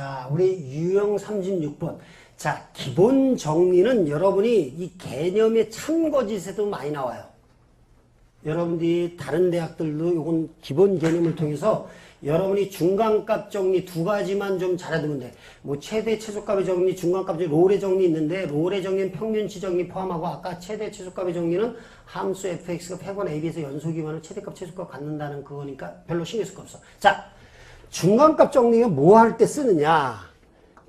자, 우리 유형 36번. 자, 기본 정리는 여러분이 이 개념의 참거짓에도 많이 나와요. 여러분들이 다른 대학들도 이건 기본 개념을 통해서 여러분이 중간값 정리 두 가지만 좀 잘해두면 돼. 뭐 최대 최소값의 정리, 중간값 정리, 롤의 정리 있는데 롤의 정리는 평균치 정리 포함하고 아까 최대 최소값의 정리는 함수 fx가 100원 ab에서 연속이면 최대값 최소값 갖는다는 그거니까 별로 신경 쓸 거 없어. 자, 중간값 정리는 뭐할 때 쓰느냐?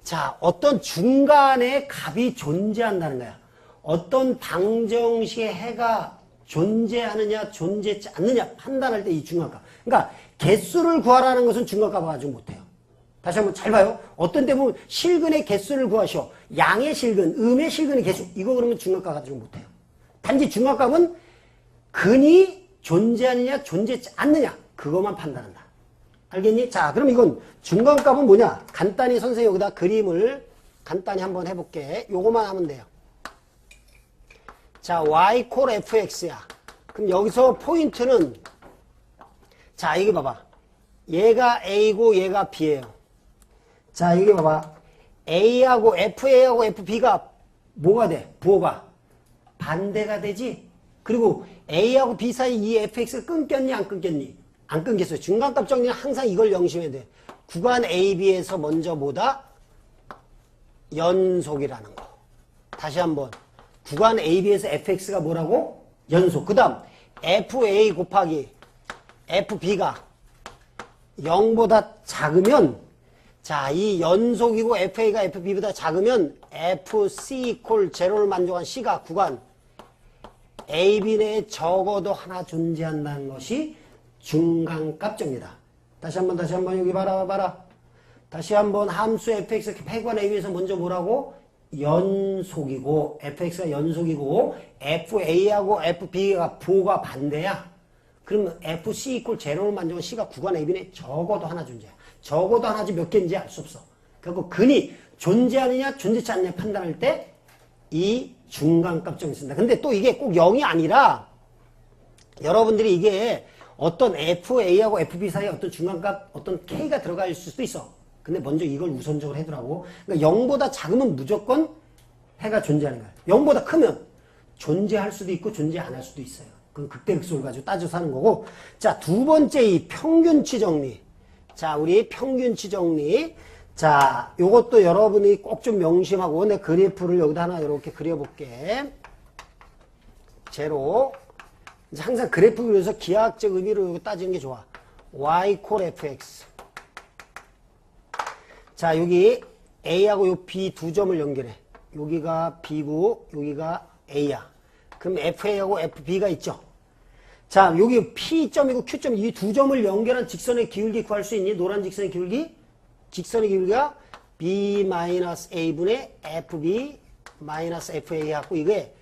자, 어떤 중간에 값이 존재한다는 거야. 어떤 방정식의 해가 존재하느냐, 존재하지 않느냐 판단할 때 이 중간값. 그러니까 개수를 구하라는 것은 중간값을 가지고 못해요. 다시 한번 잘 봐요. 어떤 때 보면 실근의 개수를 구하시오. 양의 실근, 음의 실근의 개수. 이거 그러면 중간값 가지고 못해요. 단지 중간값은 근이 존재하느냐, 존재하지 않느냐. 그것만 판단한다. 알겠니? 자, 그럼 이건 중간값은 뭐냐? 간단히 선생님 여기다 그림을 간단히 한번 해볼게. 요거만 하면 돼요. 자, y 콜 fx야. 그럼 여기서 포인트는 자, 이게 봐봐. 얘가 a고 얘가 b예요. 자, 이게 봐봐. a하고 fa하고 fb가 뭐가 돼? 부호가 반대가 되지? 그리고 a하고 b 사이 이 fx가 끊겼니 안 끊겼니? 안 끊겼어요. 중간값 정리는 항상 이걸 영심해야 돼. 구간 ab에서 먼저 뭐다? 연속이라는 거. 다시 한번. 구간 AB에서 fx가 뭐라고? 연속. 그 다음 fa 곱하기 fb가 0보다 작으면 자, 이 연속이고 fa가 fb보다 작으면 fc 이퀄 제로를 만족한 c가 구간 AB 내에 적어도 하나 존재한다는 것이 중간값 정리다. 다시 한번 다시 한번 여기 봐라 봐라. 다시 한번 함수 fx 폐관 ab에서 먼저 뭐라고? 연속이고 fx가 연속이고 fa하고 fb가 부호가 반대야. 그러면 fc 이퀄 제로를 만족한 c가 구간 ab 내 적어도 하나 존재야. 적어도 하나지 몇 개인지 알 수 없어. 그리고 근이 존재하느냐 존재치 않느냐 판단할 때 이 중간값 정리 쓴다. 근데 또 이게 꼭 0이 아니라 여러분들이 이게 어떤 FA하고 FB 사이에 어떤 중간값, 어떤 K가 있을 수도 있어. 근데 먼저 이걸 우선적으로 해두라고. 그러니까 0보다 작으면 무조건 해가 존재하는 거야. 0보다 크면 존재할 수도 있고 존재 안 할 수도 있어요. 그건 극대 극소를 가지고 따져서 하는 거고. 자, 두 번째 이 평균치 정리. 자, 우리 평균치 정리. 자, 요것도 여러분이 꼭 좀 명심하고 내 그래프를 여기다 하나 이렇게 그려볼게. 제로. 이제 항상 그래프 그려서 기하학적 의미로 따지는 게 좋아. y 콜 fx. 자, 여기 a하고 요 b 두 점을 연결해. 여기가 b고 여기가 a야. 그럼 fa하고 fb가 있죠. 자, 여기 p점이고 q점 이 두 점을 연결한 직선의 기울기 구할 수 있니? 노란 직선의 기울기? 직선의 기울기가 b-a분의 fb-fa 갖고 이게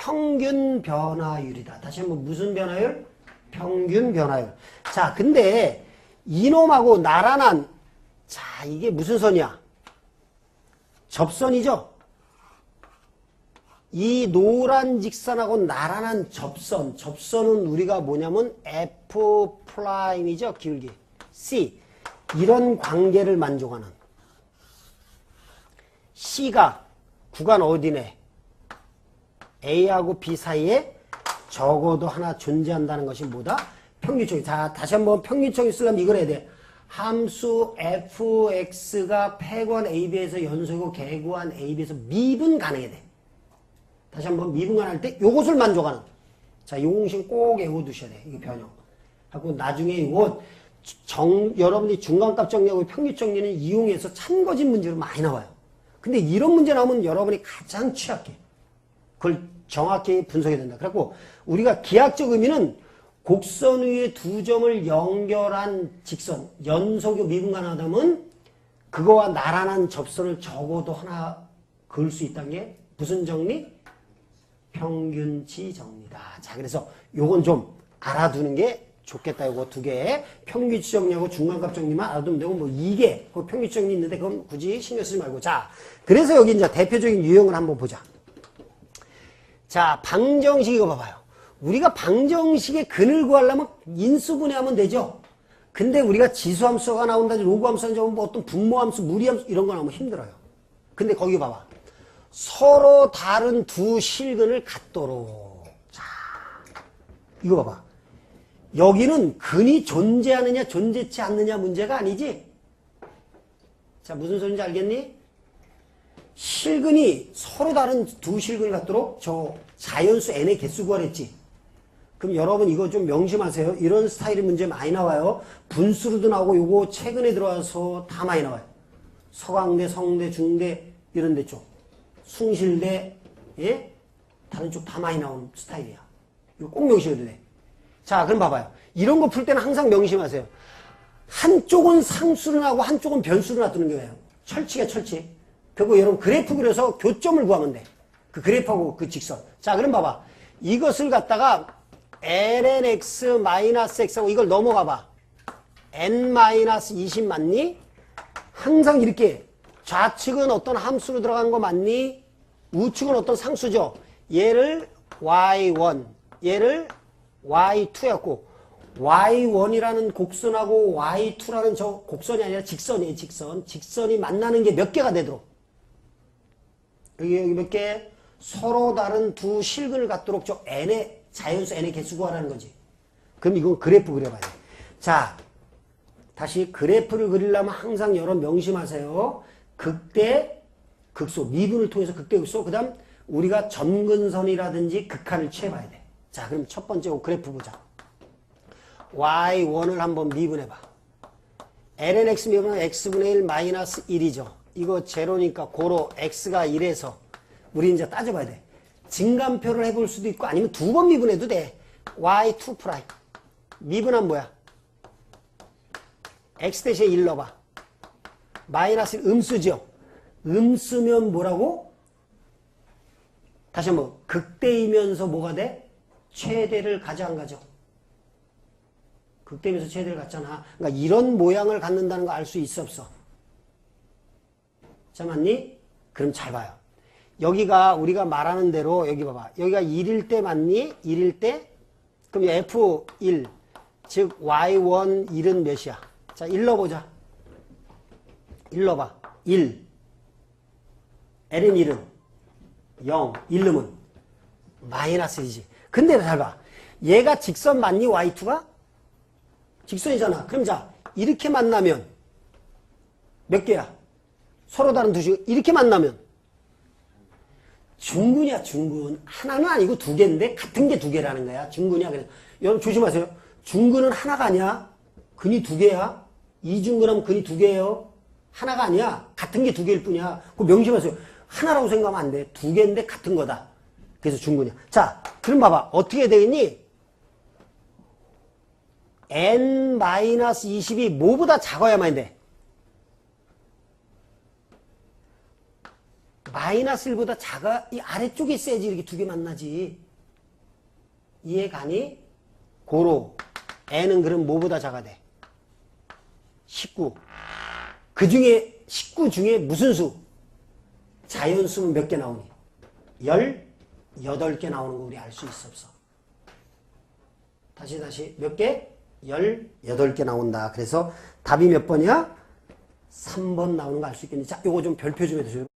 평균 변화율이다. 다시 한번 무슨 변화율? 평균 변화율. 자, 근데 이놈하고 나란한 자, 이게 무슨 선이야? 접선이죠? 이 노란 직선하고 나란한 접선. 접선은 우리가 뭐냐면 F 프라임이죠. 기울기. C. 이런 관계를 만족하는. C가 구간 어디네? A하고 B 사이에 적어도 하나 존재한다는 것이 뭐다? 평균적이. 자, 다시 한번 평균적이 쓰려면 이걸 해야 돼. 함수 fx가 폐관 ab에서 연속이고 개구한 ab에서 미분 가능해야 돼. 다시 한번 미분 가능할 때 요것을 만족하는. 자, 요 공식 꼭 외워두셔야 돼. 이거 변형. 하고 나중에 이거 정, 여러분이 중간값 정리하고 평균 정리는 이용해서 참거짓 문제로 많이 나와요. 근데 이런 문제 나오면 여러분이 가장 취약해. 그걸 정확히 분석해야 된다. 그래갖고 우리가 기하학적 의미는 곡선 위에 두 점을 연결한 직선, 연속이 미분 가능하다면 그거와 나란한 접선을 적어도 하나 그을 수 있다는 게 무슨 정리? 평균치 정리다. 자, 그래서 요건 좀 알아두는 게 좋겠다. 요거 두 개. 평균치 정리하고 중간값 정리만 알아두면 되고, 뭐 이게, 그 평균치 정리 있는데 그건 굳이 신경 쓰지 말고. 자, 그래서 여기 이제 대표적인 유형을 한번 보자. 자, 방정식 이거 봐봐요. 우리가 방정식의 근을 구하려면 인수분해하면 되죠. 근데 우리가 지수함수가 나온다든지 로그함수 나오면 뭐 어떤 분모함수, 무리함수 이런 거 나오면 힘들어요. 근데 거기 봐봐. 서로 다른 두 실근을 갖도록. 자, 이거 봐봐. 여기는 근이 존재하느냐 존재치 않느냐 문제가 아니지. 자, 무슨 소리인지 알겠니? 실근이 서로 다른 두 실근을 갖도록 저 자연수 n의 개수 구하랬지. 그럼 여러분 이거 좀 명심하세요. 이런 스타일의 문제 많이 나와요. 분수로도 나오고 요거 최근에 들어와서 다 많이 나와요. 서강대, 성대, 중대 이런 데 쪽. 숭실대, 예? 다른 쪽 다 많이 나오는 스타일이야. 이거 꼭 명심해도 돼. 자, 그럼 봐봐요. 이런 거 풀 때는 항상 명심하세요. 한쪽은 상수를 하고 한쪽은 변수를 놔두는 거예요. 철칙이야, 철칙. 그리고 여러분 그래프 그려서 교점을 구하면 돼. 그 그래프하고 그 직선. 자, 그럼 봐봐. 이것을 갖다가 lnx-x하고 이걸 넘어가 봐. n-20 맞니? 항상 이렇게 좌측은 어떤 함수로 들어가는 거 맞니? 우측은 어떤 상수죠? 얘를 y1, 얘를 y2였고 y1이라는 곡선하고 y2라는 저 곡선이 아니라 직선이에요, 직선. 직선이 만나는 게 몇 개가 되도록. 여기, 여기 몇 개? 서로 다른 두 실근을 갖도록 저 n의, 자연수 n의 개수 구하라는 거지. 그럼 이건 그래프 그려봐야 돼. 자, 다시 그래프를 그리려면 항상 여러 명심하세요. 극대, 극소, 미분을 통해서 극대, 극소. 그 다음 우리가 점근선이라든지 극한을 취해봐야 돼. 자, 그럼 첫 번째 그래프 보자. y1을 한번 미분해봐. lnx 미분은 x분의 1 마이너스 1이죠. 이거 제로니까 고로 x가 1에서 우리 이제 따져봐야 돼. 증감표를 해볼 수도 있고 아니면 두 번 미분해도 돼. y2 프라임. 미분은 뭐야? x 대신에 1 넣어봐. 마이너스 음수죠. 음수면 뭐라고? 다시 한번 극대이면서 뭐가 돼? 최대를 가져 안 가져? 극대면서 최대를 갖잖아. 그러니까 이런 모양을 갖는다는 거 알 수 있어 없어? 자 맞니? 그럼 잘 봐요. 여기가 우리가 말하는 대로 여기 봐봐. 여기가 1일 때 맞니? 1일 때? 그럼 F1 즉 Y1 1은 몇이야? 자1 넣어보자. 1 넣어봐. 1 L은 1은 0 1 넣으면 마이너스 1이지. 근데 잘 봐. 얘가 직선 맞니? Y2가? 직선이잖아. 그럼 자 이렇게 만나면 몇 개야? 서로 다른 두식 이렇게 만나면 중근이야 중근. 하나는 아니고 두 개인데 같은 게 두 개라는 거야. 중근이야 그래서 여러분 조심하세요. 중근은 하나가 아니야. 근이 두 개야. 이중근하면 근이 두 개예요. 하나가 아니야. 같은 게 두 개일 뿐이야. 그 명심하세요. 하나라고 생각하면 안 돼. 두 개인데 같은 거다. 그래서 중근이야. 자 그럼 봐봐. 어떻게 되겠니? n-20이 뭐보다 작아야만 돼 마이너스 1보다 작아, 이 아래쪽에 있어야지 이렇게 두 개 만나지. 이해 가니? 고로. n은 그럼 뭐보다 작아 돼? 19. 그 중에, 19 중에 무슨 수? 자연수는 몇 개 나오니? 18개 나오는 거 우리 알 수 있어 없어? 다시 다시 몇 개? 18개 나온다. 그래서 답이 몇 번이야? 3번 나오는 거 알 수 있겠니? 자, 요거 좀 별표 좀 해주세요.